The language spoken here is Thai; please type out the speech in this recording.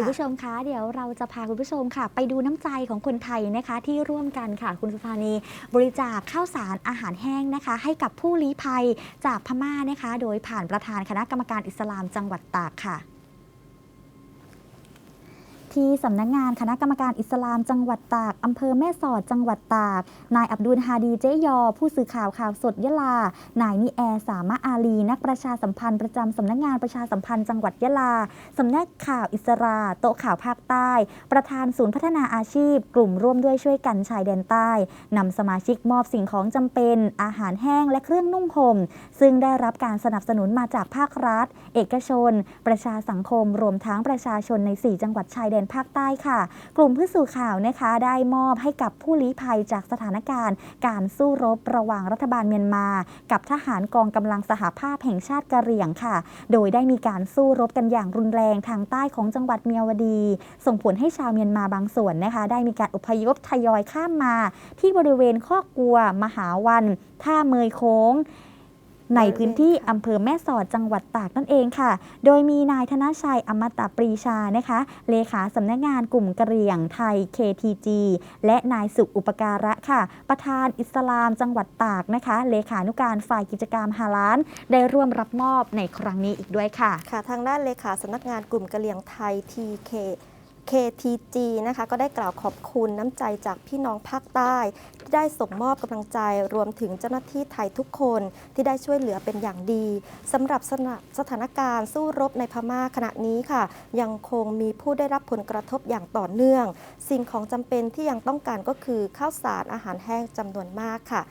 คุณผู้ชมคะเดี๋ยวเราจะพาคุณผู้ชมค่ะ ไปดูน้ำใจของคนไทยนะคะ ที่ร่วมกันค่ะ คุณสุภานีบริจาคข้าวสารอาหารแห้งนะคะ ให้กับผู้ลี้ภัยจากพม่านะคะ โดยผ่านประธานคณะกรรมการอิสลามจังหวัดตากค่ะ ที่สำนักงงานคณะกรรมการอิสลามจังหวัดตากอำเภอแม่สอดจังหวัดตาก นายอับดุลฮาดีเจยอ ผู้สื่อข่าวข่าวสดยะลา นายนิแอร์สามะอาลี นักประชาสัมพันธ์ประจำสำนักงานประชาสัมพันธ์จังหวัดยะลาสำนักข่าวอิสรา โต๊ะข่าวภาคใต้ ประธานศูนย์พัฒนาอาชีพ กลุ่มร่วมด้วยช่วยกันชายแดนใต้นำสมาชิกมอบสิ่งของจำเป็น อาหารแห้งและเครื่องนุ่งห่มซึ่งได้รับการสนับสนุนมาจากภาครัฐ เอกชน ประชาสังคม รวมทั้งประชาชนใน 4 จังหวัดชายแดนภาคใต้ค่ะ กลุ่มผู้สื่อข่าวนะคะได้มอบให้กับผู้ลี้ภัยจากสถานการณ์ การสู้รบระหว่างรัฐบาลเมียนมา กับทหารกองกำลังสหภาพแห่งชาติกะเหรี่ยงค่ะ โดยได้มีการสู้รบกันอย่างรุนแรงทางใต้ของจังหวัดเมียวดี ส่งผลให้ชาวเมียนมาบางส่วนนะคะ ได้มีการอพยพทยอยข้ามมา ที่บริเวณข้อกกัว มหาวัน ท่าเมยโค้ง ในพื้นที่อำเภอแม่สอดจังหวัดตากนั่นเองค่ะ โดยมีนายธนชัยอมตะปรีชานะคะ เลขาสำนักงานกลุ่มกะเหรี่ยงไทย KTG และนายสุขอุปการะค่ะ ประธานอิสลามจังหวัดตากนะคะ เลขานุการฝ่ายกิจกรรมฮาลาน ได้ร่วมรับมอบในครั้งนี้อีกด้วยค่ะ ค่ะ ทางด้านเลขาสำนักงานกลุ่มกะเหรี่ยงไทย TK KTG นะคะก็ได้กล่าวขอบคุณน้ำใจจากพี่น้องภาคใต้ ที่ได้ส่งมอบกำลังใจรวมถึงเจ้าหน้าที่ไทยทุกคนที่ได้ช่วยเหลือเป็นอย่างดีสำหรับสถาสถานการณ์สู้รบในพม่าขณะนี้ค่ะ ยังคงมีผู้ได้รับผลกระทบอย่างต่อเนื่อง สิ่งของจำเป็นที่ยังต้องการก็คือข้าวสารอาหารแห้งจำนวนมากค่ะ